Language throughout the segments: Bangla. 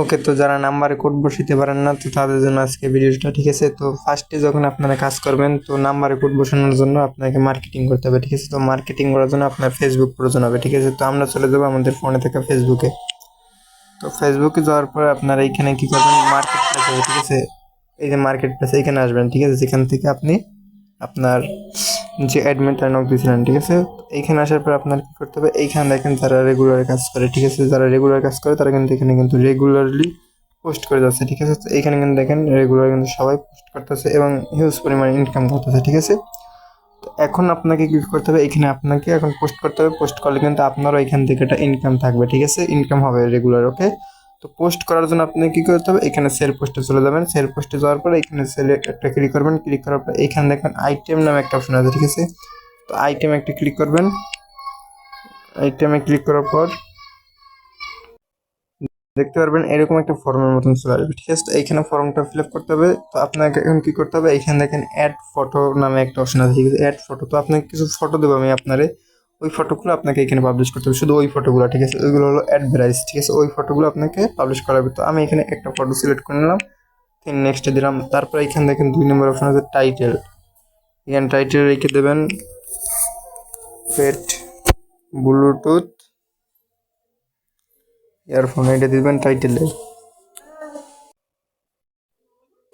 ওকে তো যারা নাম্বারে কোড বসাতে পারেন না, তো তাদের জন্য আজকে ভিডিওটা ঠিক আছে। তো ফার্স্টে যখন আপনারা কাজ করবেন, তো নাম্বারে কোড বসানোর জন্য আপনাকে মার্কেটিং করতে হবে, ঠিক আছে? তো মার্কেটিং করার জন্য আপনার ফেসবুক প্রয়োজন হবে, ঠিক আছে? তো আমরা চলে যাব আমাদের ফোনে থেকে ফেসবুকে তো ফেসবুকে যাওয়ার পর আপনারা এইখানে কি করবেন? মার্কেট প্লেস ঠিক আছে? এই যে মার্কেট প্লেস এইখানে আসবেন, ঠিক আছে? যেখান থেকে আপনি আপনার যে অ্যাডমিনটা নক দিয়েছিলেন, ঠিক আছে? এইখানে আসার পর আপনার কী করতে হবে? এইখানে দেখেন যারা রেগুলার কাজ করে, ঠিক আছে? যারা রেগুলার কাজ করে, তারা কিন্তু এখানে কিন্তু রেগুলারলি পোস্ট করে যাচ্ছে, ঠিক আছে? এইখানে কিন্তু দেখেন রেগুলার কিন্তু সবাই পোস্ট করতেছে এবং হিউজ পরিমাণে ইনকাম করতেছে, ঠিক আছে? তো এখন আপনাকে কী করতে হবে? এখানে আপনাকে এখন পোস্ট করতে হবে। পোস্ট করলে কিন্তু আপনারও এখান থেকে একটা ইনকাম থাকবে, ঠিক আছে? ইনকাম হবে রেগুলার ওকে তো পোস্ট করার জন্য আপনি কি করতে হবে? এখানে সেল পোস্টে চলে যাবেন। সেল পোস্টে যাওয়ার পরে এখানে সেলে একটা ক্লিক করবেন। ক্লিক করার পর এখানে দেখবেন আইটেম নামে একটা অপশন আছে, ঠিক আছে? তো আইটেম একটা ক্লিক করবেন। আইটেমে ক্লিক করার পর দেখতে পারবেন এরকম একটা ফর্মের মতন চলে আসবে, ঠিক আছে? এইখানে ফর্মটা ফিল আপ করতে হবে। তো আপনাকে এখন কি করতে হবে? এখানে দেখেন অ্যাড ফটো নামে একটা অপশন আছে, ঠিক আছে? অ্যাড ফটো তো আপনাকে কিছু ফটো দেবো আমি আপনারে। ওই ফটোগুলো আপনাকে এখানে পাবলিশ করতে হবে। শুধু ওই ফটোগুলো ঠিক আছে? ওইগুলো হলো অ্যাডভার্টাইজ ঠিক আছে? ওই ফটোগুলো আপনাকে পাবলিশ করা হবে তো আমি এখানে একটা ফটো সিলেক্ট করে নিলাম। তিন নেক্সটে দিলাম। তারপর এখানে দেখেন দুই নম্বর অপশন আছে টাইটেল এখানে টাইটেল রেখে দেবেন। পেট ব্লুটুথ ইয়ারফোন এটা দিবেন টাইটেলে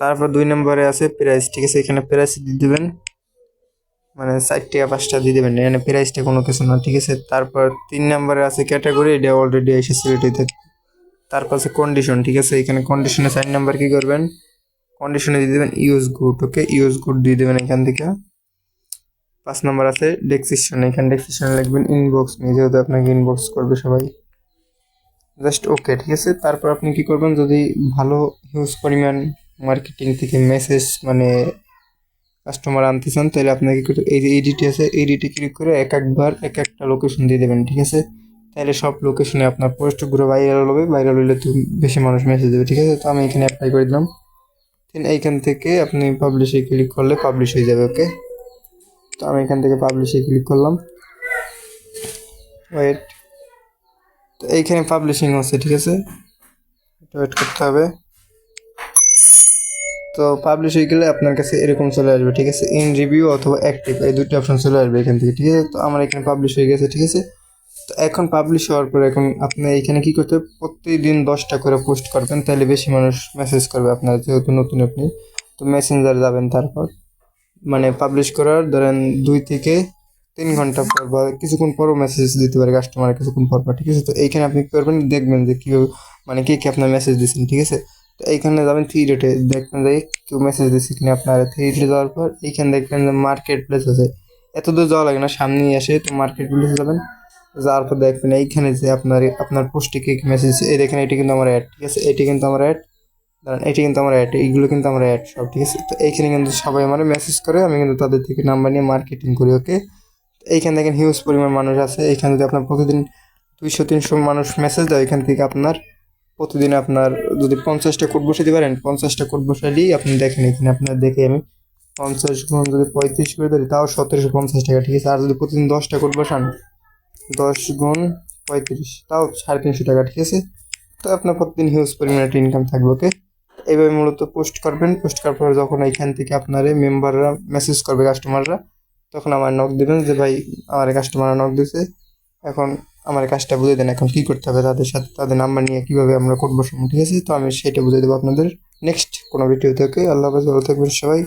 তারপর দুই নম্বরে আছে প্রাইস ঠিক আছে? এখানে প্রাইস দিয়ে দিবেন। মানে ষাট টাকা পাঁচটা দিয়ে দেবেন, এখানে প্রাইসটা কোনো কিছু না, ঠিক আছে? তারপর তিন নম্বরে আছে ক্যাটাগরি এটা অলরেডি এসেছে এটাতে তারপর আছে কন্ডিশন ঠিক আছে? এখানে কন্ডিশনে চার নাম্বার কী করবেন? কন্ডিশনে দিয়ে দেবেন use good okay use good দিয়ে দেবেন এখান থেকে। পাঁচ নম্বর আছে ডেক্সিশন এখানে ডেক্সিশনে লিখবেন ইনবক্স নিয়ে যেহেতু আপনাকে ইনবক্স করবে সবাই। জাস্ট ওকে ঠিক আছে? তারপর আপনি কি করবেন? যদি ভালো হিউজ পরিমাণ মার্কেটিং থেকে মেসেজ মানে কাস্টমার আনতে চান তাহলে আপনাকে এই যে এডিটি আছে এডিটি ক্লিক করে এক একবার এক একটা লোকেশন দিয়ে দেবেন, ঠিক আছে? তাহলে সব লোকেশনে আপনার পোস্টগুলো ভাইরাল হবে ভাইরাল হলে তো বেশি মানুষ মেসেজ দেবে, ঠিক আছে? তো আমি এখানে অ্যাপ্লাই করে দিলাম। দেন এইখান থেকে আপনি পাবলিশে ক্লিক করলে পাবলিশ হয়ে যাবে ওকে তো আমি এখান থেকে পাবলিশে ক্লিক করলাম। ওয়েট তো এইখানে পাবলিশিং আছে, ঠিক আছে? ওয়েট করতে হবে। তো পাবলিশ হয়ে গেলে আপনার কাছে এরকম চলে আসবে, ঠিক আছে? ইন রিভিউ অথবা অ্যাক্টিভ এই দুটো অপশন চলে আসবে এখান থেকে, ঠিক আছে? তো আমার এখানে পাবলিশ হয়ে গেছে, ঠিক আছে? তো এখন পাবলিশ হওয়ার পর এখন আপনি এখানে কি করতে হবে? প্রতিদিন দশটা করে পোস্ট করবেন তাহলে বেশি মানুষ মেসেজ করবে আপনার, যেহেতু নতুন আপনি। তো মেসেঞ্জার যাবেন তারপর। মানে পাবলিশ করার, ধরেন দুই থেকে তিন ঘণ্টা পর বা কিছুক্ষণ পরও মেসেজ দিতে পারে কাস্টমার কিছুক্ষণ পর পর ঠিক আছে? তো এইখানে আপনি কি করবেন? দেখবেন যে কীভাবে মানে কে কে আপনার মেসেজ দিচ্ছেন ঠিক আছে? এইখানে যাবেন থ্রি ডেটে দেখবেন যে কেউ মেসেজ দিচ্ছে কিনা আপনার। থ্রি ডেটে যাওয়ার পর এইখানে দেখবেন যে মার্কেট প্লেস আছে। এত দূর যাওয়া লাগে না, সামনেই আসে তো মার্কেট প্লেসে যাবেন। যাওয়ার পর দেখবেন এইখানে যে আপনার আপনার পোস্টে কে মেসেজ এই দেখেন, এটি কিন্তু আমার অ্যাড ঠিক আছে? এটি কিন্তু আমার অ্যাড দাঁড়ান, এটি কিন্তু আমার অ্যাড এইগুলো কিন্তু আমার অ্যাড সব, ঠিক আছে? তো এইখানে কিন্তু সবাই আমার মেসেজ করে, আমি কিন্তু তাদের থেকে নাম্বার নিয়ে মার্কেটিং করি ওকে এইখানে দেখেন হিউজ পরিমাণ মানুষ আছে। এইখানে যদি আপনার প্রতিদিন দুইশো, তিনশো মানুষ মেসেজ দেয় এখান থেকে আপনার প্রতিদিন আপনার যদি পঞ্চাশটা কোড বসাতে পারেন, পঞ্চাশটা কোড বসালেই আপনি দেখেন এখানে আপনার দেখে আমি পঞ্চাশ গুণ যদি পঁয়ত্রিশ করে ধরি, তাও সতেরোশো পঞ্চাশ টাকা, ঠিক আছে? আর যদি প্রতিদিন দশটা কোট বসান, দশ গুণ পঁয়ত্রিশ, তাও সাড়ে তিনশো টাকা, ঠিক আছে? তো আপনার প্রতিদিন হিউজ পরিমাণে একটা ইনকাম থাকবে ওকে এইভাবে মূলত পোস্ট করবেন পোস্ট করার পর যখন এইখান থেকে আপনার মেম্বাররা মেসেজ করবে কাস্টমাররা তখন আমার নক দেবেন যে, ভাই, আমার কাস্টমাররা নক দিছে, এখন আমার কাজটা বুঝে দেন এখন কী করতে হবে, তাদের সাথে, তাদের নাম্বার নিয়ে কীভাবে আমরা করব, ঠিক আছে? তো আমি সেটা বুঝে দেবো আপনাদের। নেক্সট কোনো ভিডিও থেকে আল্লাহ হাফেজ, ভালো থাকবেন সবাই।